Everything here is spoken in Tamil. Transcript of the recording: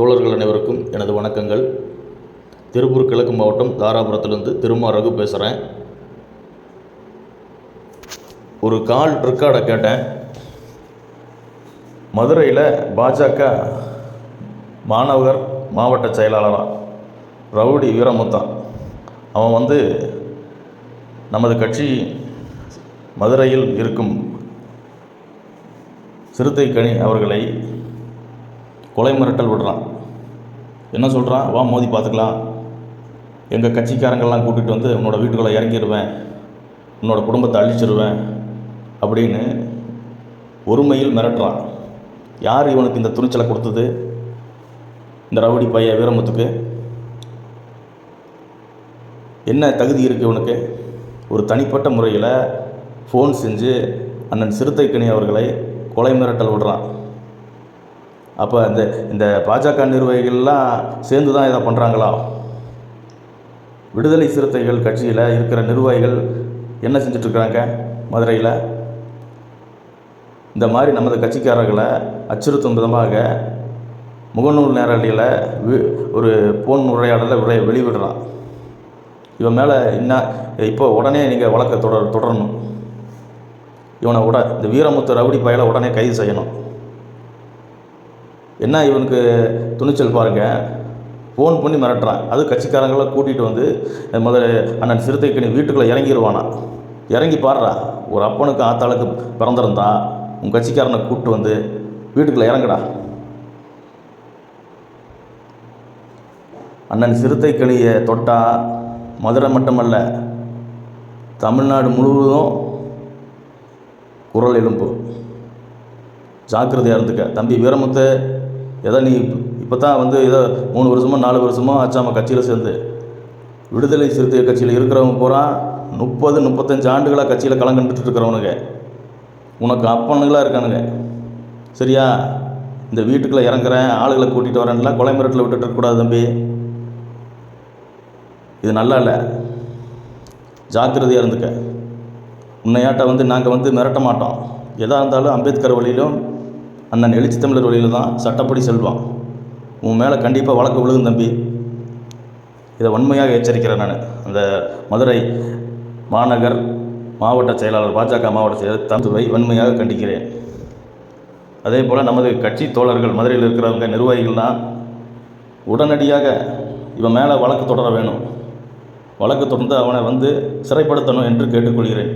தோழர்கள் அனைவருக்கும் எனது வணக்கங்கள். திருப்பூர் கிழக்கு மாவட்டம் தாராபுரத்துலேருந்து திருமா ரகு பேசுகிறேன் ஒரு கால் ரெக்கார்டை கேட்டேன். மதுரையில் பாஜக மாணவர் மாவட்ட செயலாளராக ரவுடி வீரமுத்தான் அவன் வந்து நமது கட்சி மதுரையில் இருக்கும் சிறுத்தை கணி அவர்களை கொலை மிரட்டல் விடுறான். என்ன சொல்கிறான் வா மோதி பார்த்துக்கலாம். எங்கள் கட்சிக்காரங்கள்லாம் கூட்டிகிட்டு வந்து உன்னோட வீட்டுக்குள்ளே இறங்கிடுவேன் உன்னோட குடும்பத்தை அழிச்சிருவேன். அப்படின்னு ஒருமையில் மிரட்டுறான். யார் இவனுக்கு இந்த துணிச்சலை கொடுத்தது? இந்த ரவுடி பைய வீரமுத்துக்கு? என்ன தகுதி இருக்குது இவனுக்கு? ஒரு தனிப்பட்ட முறையில் ஃபோன் செஞ்சு அண்ணன் சிறுத்தைக்கணி அவர்களை கொலை மிரட்டல் விடுறான். அப்போ இந்த இந்த பாஜக நிர்வாகிகள்லாம் சேர்ந்து தான் இதை பண்ணுறாங்களா விடுதலை சிறுத்தைகள் கட்சியில் இருக்கிற நிர்வாகிகள் என்ன செஞ்சிட்ருக்குறாங்க மதுரையில்? இந்த மாதிரி நமது கட்சிக்காரர்களை அச்சுறுத்தும் விதமாக முகநூல் நேரடியில் வி- ஒரு போன் உரையாடலை விளை வெளிவிடுறான் இவன் மேலே என்ன இப்போ உடனே நீங்கள் வழக்கை தொடர் தொடரணும். இவனை உட இந்த வீரமுத்து ரவுடி பயலை உடனே கைது செய்யணும். என்ன இவனுக்கு துணிச்சல் பாருங்க. ஃபோன் பண்ணி மிரட்டுறான். அது கட்சிக்காரங்களை கூட்டிகிட்டு வந்து முதல்ல அண்ணன் சிறுத்தைக்கு நீ வீட்டுக்குள்ளே இறங்கிடுவானா இறங்கி பாடுறா ஒரு அப்பனுக்கு ஆத்தாளுக்கு பிறந்திருந்தா உன் கட்சிக்காரனை கூப்பிட்டு வந்து வீட்டுக்குள்ளே இறங்குடா. அண்ணன் சிறுத்தை கணியை தொட்டா மதுரை மட்டுமல்ல தமிழ்நாடு முழுவதும் குரல் எழும்பு. ஜாக்கிரதையாக இருந்துக்க. தம்பி வீரமுத்து ஏதோ நீ இப்போ தான் வந்து ஏதோ மூணு வருஷமோ நாலு வருஷமோ ஆச்சாம கட்சியில் சேர்ந்து. விடுதலை சிறுத்தை கட்சியில் இருக்கிறவங்க பூரா முப்பது முப்பத்தஞ்சு ஆண்டுகளாக கட்சியில் கலங்கண்டுட்டு இருக்கிறவனுங்க. உனக்கு அப்பனுங்களாக இருக்கானுங்க. சரியா? இந்த வீட்டுக்குள்ளே இறங்குறேன் ஆளுகளை கூட்டிகிட்டு வரேன்லாம் கொலை மிரட்டில் விட்டுட்டு இருக்கக்கூடாது தம்பி. இது நல்லா இல்லை. ஜாக்கிரதையாக இருந்துக்க. உன்னையாட்ட வந்து நாங்கள் வந்து மிரட்ட மாட்டோம். எதாக இருந்தாலும் அம்பேத்கர் வழியிலும் அண்ணன் எழுச்சி தமிழர் வழியில் தான் சட்டப்படி செல்வான். உன் மேலே கண்டிப்பாக வழக்கு விழுகும் தம்பி. இதை வன்மையாக எச்சரிக்கிறேன் நான். அந்த மதுரை மாநகர் மாவட்ட செயலாளர் பாஜக மாவட்ட செயலாளர் தந்துவை வன்மையாக கண்டிக்கிறேன். அதே போல் நமது கட்சி தோழர்கள் மதுரையில் இருக்கிறவங்க நிர்வாகிகள்லாம் உடனடியாக இவன் மேலே வழக்கு தொடர வேணும். வழக்கு தொடர்ந்து அவனை வந்து சிறைப்படுத்தணும் என்று கேட்டுக்கொள்கிறேன்.